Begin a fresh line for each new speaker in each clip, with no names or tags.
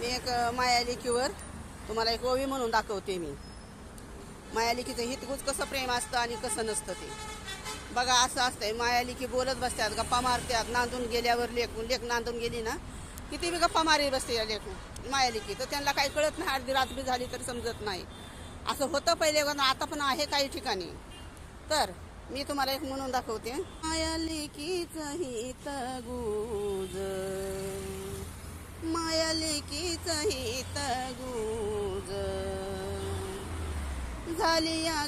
मी एक मायालिकीवर तुम्हाला एक ओवी म्हणून दाखवते मी. मायालिकीचं हितगुज कसं प्रेम असतं आणि कसं नसतं ते. बघा असं असतंय मायालिकी बोलत बसतात गप्पा मारतात नांदून गेल्यावर लेख लेख नांदून गेली ना किती बी गप्पा मारी बसते या लेखून मायालिकी तर त्यांना काही कळत नाही अर्धी रात्री झाली तरी समजत नाही. असं होतं पहिले पण आता पण आहे काही ठिकाणी. तर मी तुम्हाला एक म्हणून दाखवते. मायालिकीचं हित गुज मायालिकीचं गुज झाली या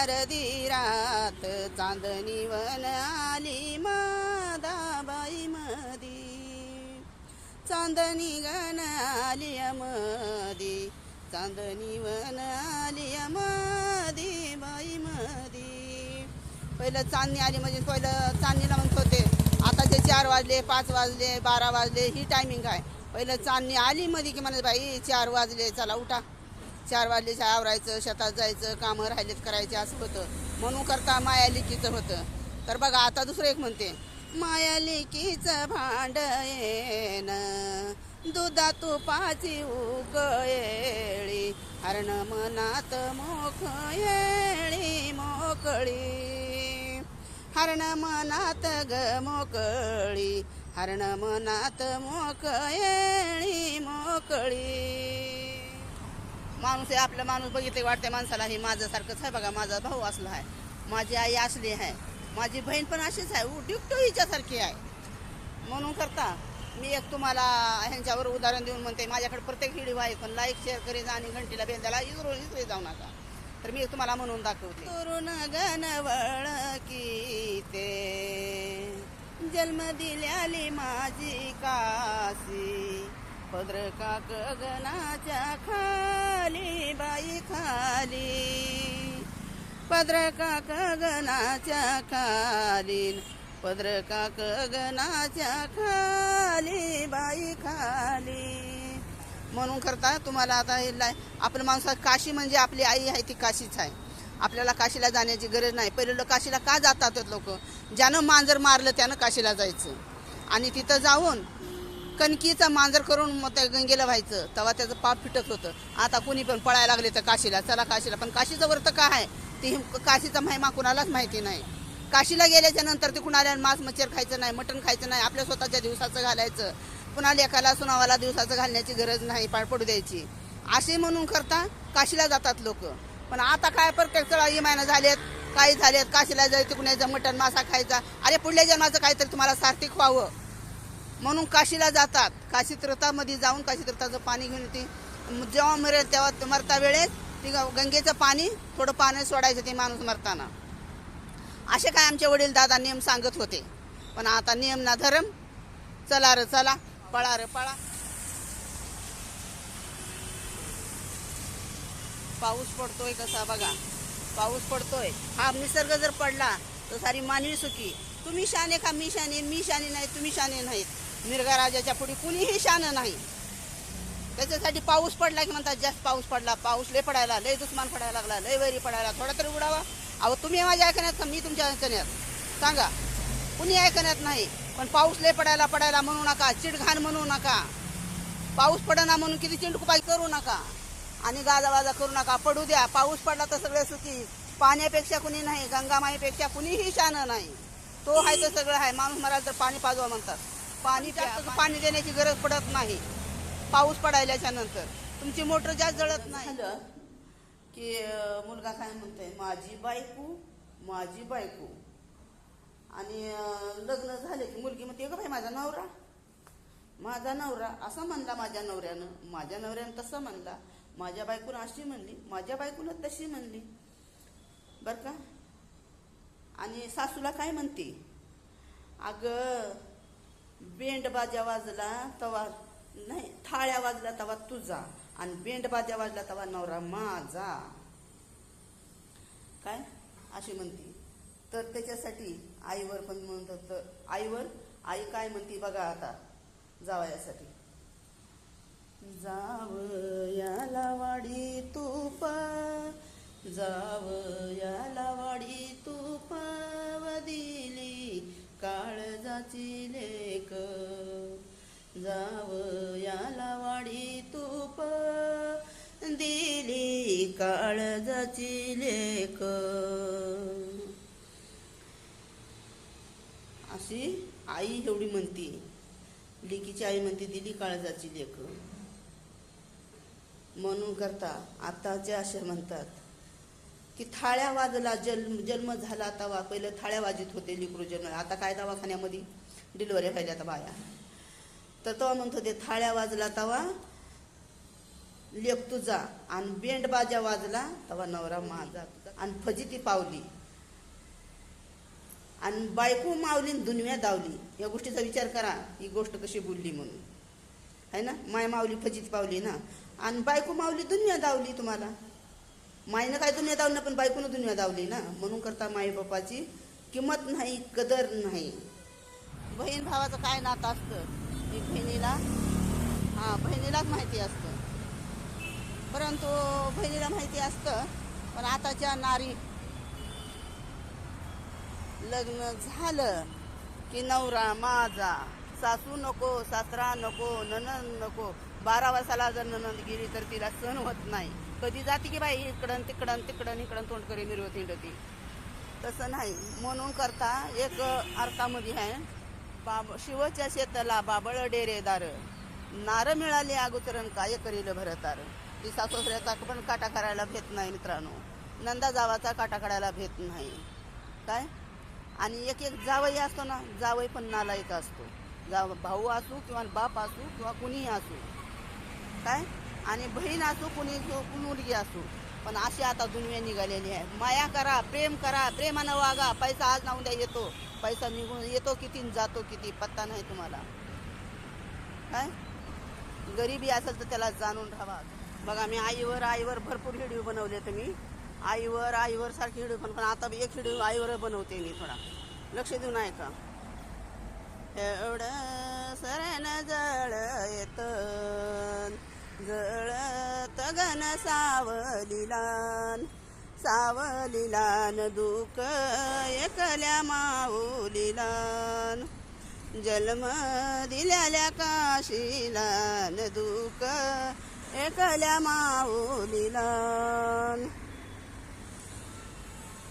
अर्धी रात चांदणी वन आली मादाबाई मदी चांदणी गण आली मदी चांदणी वन आली मदी बाई मदी पहिलं चांदणी आली म्हणजे पहिलं चांदणीला म्हणत होते आताचे चार वाजले पाच वाजले बारा वाजले ही टायमिंग आहे. पहिलं चांदणी आली मध्ये की म्हणत बाई चार वाजले चला उठा. चार वाजले आवरायचं शेतात जायचं कामं राहिलेत करायचे असं होतं. म्हणून करता माया लेकीचं होतं. तर बघा आता दुसरं एक म्हणते. माया लेकीचं भांड येण दुधा तुपाची उकळी हरण मनात मोख येळी मोकळी. हरण मनात ग मोकळी हरण मनात मोकळी मोकळी. माणूस हे आपलं माणूस बघितले वाटते माणसाला हे माझ्यासारखंच आहे बघा माझा भाऊ असला आहे माझी आई असली आहे माझी बहीण पण अशीच आहे उटिकटो हिच्यासारखी आहे. म्हणून करता मी एक तुम्हाला ह्यांच्यावर उदाहरण देऊन म्हणते माझ्याकडे प्रत्येक व्हिडिओ आहे पण लाईक शेअर करीत आणि घंटीला बेंद्याला त्याला इजरो इजरे जाऊ नका. तर मी तुम्हाला म्हणून दाखवते. तरुण गणवळ की ते. जन्म दिल्याली माझी काशी. पदरका गगनाच्या खाली बाई खाली. पदरका गगनाच्या खाली पदरका गगनाच्या खाली बाई खाली. म्हणून करता तुम्हाला आता हे ला- आपलं माणसा काशी म्हणजे आपली आई आहे ती काशीच आहे. आपल्याला काशीला जाण्याची गरज नाही. पहिले लोक काशीला का जातात लोक? ज्यानं मांजर मारलं त्यानं काशीला जायचं. आणि तिथं जाऊन कणकीचा मांजर करून मग त्या गंगेला व्हायचं. तेव्हा त्याचं पाप फिटत होतं. आता कुणी पण पळायला लागले तर काशीला. चला काशीला. पण काशीचं व्रत काय आहे? ते काशीचा महिमा कुणालाच माहिती नाही. काशीला गेल्याच्यानंतर ते कुणाला मांस मच्छर खायचं नाही मटण खायचं नाही. आपल्या स्वतःच्या दिवसाचं घालायचं. पुन्हा लेखाला सुनावाला दिवसाचं घालण्याची गरज नाही पाड पडू द्यायची. असे म्हणून करता काशीला जातात लोक. पण आता काय? प्रत्येक चळा महिना झालेत. काही झाले काशीला जायचं कुणाचं मटण मासा खायचा. अरे पुढल्या जन्माचं काहीतरी तुम्हाला सार्थिक व्हावं. म्हणून काशीला जातात. काशी तीर्थामध्ये जाऊन काशी तीर्थाचं पाणी घेऊन ती जेव्हा मरेल तेव्हा ते मरता वेळेस ती ग- गंगेचं पाणी थोडं पाणी सोडायचं ते माणूस मरताना. असे काय आमचे वडील दादा नियम सांगत होते. पण आता नियम ना धरम. चला र चला. पळा र पळा. पाऊस पडतोय कसा बघा. पाऊस पडतोय. हा निसर्ग जर पडला तर सारी मानवी सुखी. तुम्ही शाने का मी शाने मी शाने नाही तुम्ही शाने नाहीत. मिरगाराजाच्या पुढे कुणीही शान नाही. त्याच्यासाठी पाऊस पडला की म्हणतात जास्त पाऊस पडला पाऊस लय पडायला लय दुश्मन पडायला लागला लय वैरी पडायला थोडा तरी उडावा. अहो तुम्ही माझ्या ऐकण्यात का? मी तुमच्या ऐकण्यात. सांगा. कुणी ऐकण्यात नाही. पण पाऊस लय पडायला पडायला म्हणू नका चिडघाण म्हणू नका. पाऊस पडना म्हणून किती चिंडकुपाई करू नका. आणि गाजावाजा करू नका. पडू द्या. पाऊस पडला तर सगळे सुखी. पाण्यापेक्षा कुणी नाही गंगामाईपेक्षा कुणीही शान नाही. तो आहे तर सगळं आहे. माणूस मरायला तर पाणी पाजवा म्हणतात. पाणी जास्त पाणी देण्याची गरज पडत नाही. पाऊस पडायल्याच्या नंतर. तुमची मोटर जास्त जळत नाही. की मुलगा काय म्हणतोय? माझी बायको माझी बायको. आणि लग्न झाले की मुलगी म्हणते ग बाई माझा नवरा. माझा नवरा. असा म्हणला माझ्या नवऱ्यानं. माझ्या नवऱ्यानं तसं म्हणला. माझ्या बायकोनं अशी म्हणली माझ्या बायकोनं तशी म्हणली. बर का? आणि सासूला काय म्हणते? अगं बेंड बाजा वाजला तवा नाही थाळ्या वाजला तवा तुझा आणि बेंड बाजा वाजला तवा नवरा माझा. काय? अशी म्हणते. तर त्याच्यासाठी आईवर पण म्हणत आईवर आई काय म्हणते बघा आता जावयासाठी. जाव याला वाडी तूप जाव याला वाडी तूप दिली काळजाची लेख जाव याला वाडी तूप दिली काळजाची लेक. अशी आई एवढी म्हणती. लेकीची आई म्हणते दिली काळजाची लेख म्हणून करता आताचे असे म्हणतात की थाळ्या वाजला जन्म जन्म झाला तवा पहिलं थाळ्या वाजत होते लिकरू जन्म आता काय दवाखान्यामध्ये? डिलिव्हरी व्हायला आता बाया. तर तेव्हा म्हणत होते थाळ्या वाजला तवा लेख तुझा आणि बेंड बाजा वाजला तवा नवरा माझा आणि फजिती पावली. आणि बायको मावली आणि दुनिया दावली. या गोष्टीचा विचार करा. ही गोष्ट कशी बोलली म्हणून. है ना? माय मावली फजिती पावली ना. आणि बायको मावली दुनिया दावली तुम्हाला. मायनं काय दुनिया दावली पण बायकोनं दुनिया दावली ना. म्हणून करता माई बापाची किंमत नाही कदर नाही. बहीण भावाचं काय नातं असतं? ही बहिणीला हां बहिणीलाच माहिती असतं. परंतु बहिणीला माहिती असतं पण आताच्या नारी लग्न झालं की नवरा माझा. सासू नको सासरा नको ननन नको. बारा वर्षाला जर ननंद गेली तर तिला सण होत नाही. कधी जाते की बाई इकडं तिकडं तिकडं इकडं तोंड करे मिरवत हिंडती. तसं नाही. म्हणून करता एक अर्थामध्ये आहे बाब शिवच्या शेताला बाबळ डेरेदार नारं मिळाली अगोदरन काय करील भरतार ती सासोसऱ्याचा पण काटा करायला भेट नाही मित्रांनो. नंदा जावाचा काटा काढायला भेट नाही. काय? आणि एक एक जावई असतो ना जावई पण नालायक असतो. जाव भाऊ असू किंवा बाप असू किंवा कुणीही असू. काय? आणि बहीण असो कुणी मुलगी असो. पण अशी आता दुनिया निघालेली आहे. माया करा प्रेम करा प्रेमानं वागा. पैसा आज ना उद्या येतो. पैसा निघून येतो किती जातो किती पत्ता नाही तुम्हाला. काय? गरिबी असेल तर त्याला जाणून राहावा. बघा मी आईवर आईवर भरपूर व्हिडिओ बनवले तुम्ही आईवर आईवर सारखे व्हिडिओ पण पण आता एक व्हिडिओ आईवर बनवते मी थोडा. लक्ष देऊन ऐका एवढं सरण जळ येतं. जळत गण सावलीलान सावलीलान दुःख एकल्या माऊलीलान. जन्म दिल्याल्या काशीलान दुःख एकल्या माऊलीलान.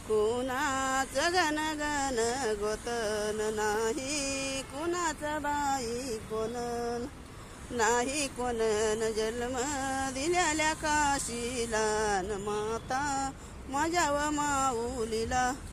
कुणाचं गण गण गोतन नाही कुणाचं बाई कोण नाही कोणन जन्म दिलेल्या काशीला न माता माझ्या व माऊलीला.